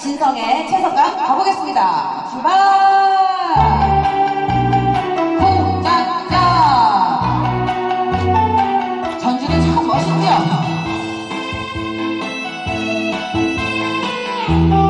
진성의 최선감 가보겠습니다. 출발! 멋있죠?